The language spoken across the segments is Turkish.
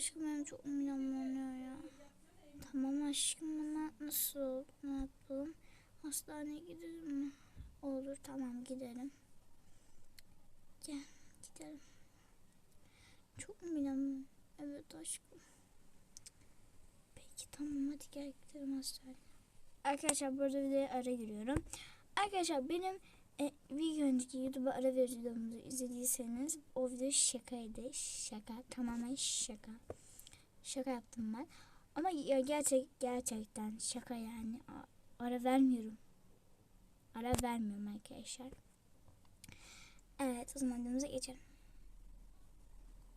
Gerçekten çok midem bulanıyor ya. Tamam aşkım ama nasıl ne yapalım? Hastaneye gidelim mi? Olur tamam gidelim. Gel gidelim. Çok midem Evet aşkım. Peki tamam hadi gel gidelim hastaneye. Arkadaşlar burada videoya ara giriyorum. Arkadaşlar benim e, bir önceki YouTube'a ara videomuzu izlediyseniz o video şakaydı. Şaka tamamen şaka. Şaka yaptım ben. Ama ya gerçek gerçekten şaka yani. Ara vermiyorum. Ara vermiyorum arkadaşlar. Evet o zaman videomuza geçelim.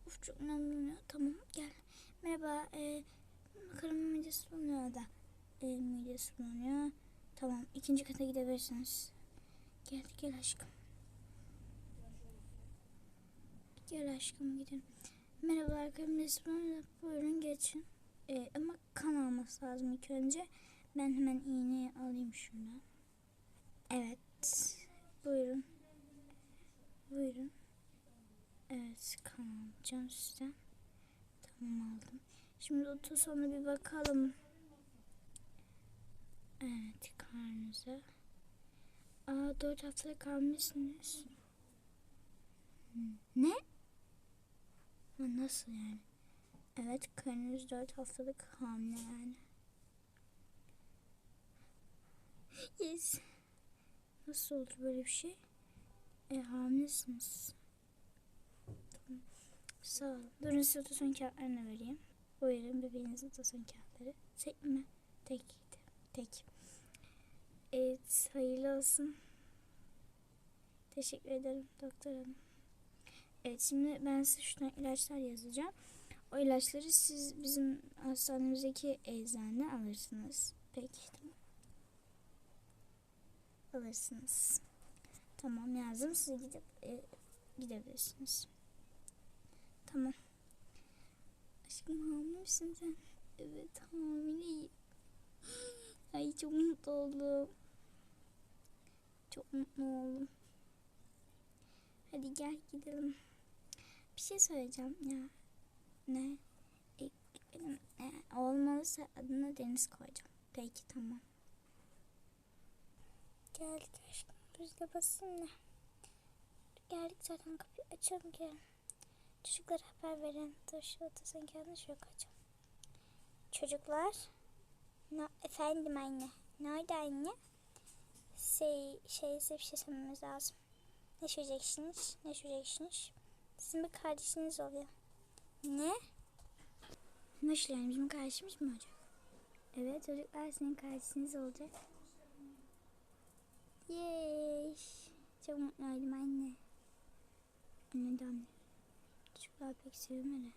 Uf çok ya. Tamam gel. Merhaba. E, karımın midesi bulunuyor da. E, midesi bulunuyor. Tamam ikinci kata gidebilirsiniz. Gel gel aşkım. Gel aşkım gidelim. Merhaba arkadaşlar. Buyurun geçin. Ee, ama kan alması lazım ilk önce. Ben hemen iğneyi alayım şuradan. Evet. Buyurun. Buyurun. Evet kan alacağım sizden. Tamam aldım. Şimdi ultrasona bir bakalım. Evet karnınıza. Aa dört haftalık hamilesiniz. Ne? Ha, nasıl yani? Evet karnınız dört haftalık hamile yani. Yes. Nasıl oldu böyle bir şey? E hamilesiniz. Tamam. Sağ ol. Durun size ultrason kağıtlarını vereyim. Buyurun bebeğinizin ultrason kağıtları. Tek mi? Tek. Tek. Evet hayırlı olsun. Teşekkür ederim doktor hanım. Evet şimdi ben size şuradan ilaçlar yazacağım. O ilaçları siz bizim hastanemizdeki eczane alırsınız. Peki tamam. Alırsınız. Tamam yazdım. Siz gidip e, gidebilirsiniz. Tamam. Aşkım hamile misin sen? Evet hamileyim. Mutlu oldum. Çok mutlu oldum. Hadi gel gidelim. Bir şey söyleyeceğim ya. Ne? E, e, olmalıysa adına Deniz koyacağım. Peki tamam. Geldik aşkım. De basın da. Geldik zaten kapıyı açalım gel. Çocuklara haber verin. Dur şu otursun kendini şöyle koyacağım. Çocuklar. No, efendim anne. Ne oldu anne? Şey, şey size bir şey söylememiz lazım. Ne söyleyeceksiniz? Ne söyleyeceksiniz? Sizin bir kardeşiniz oluyor. Ne? Nasıl yani bizim kardeşimiz mi olacak? Evet çocuklar senin kardeşiniz olacak. Yeeey. Çok mutlu oldum anne. Anne de anne. Çocuklar pek sevmedi.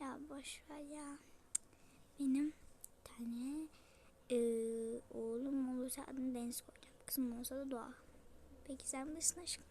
Ya boş ver ya. Benim tane eee, olursa adını Deniz koyacağım. Kızım olursa da Doğa. Peki sen bilirsin aşkım.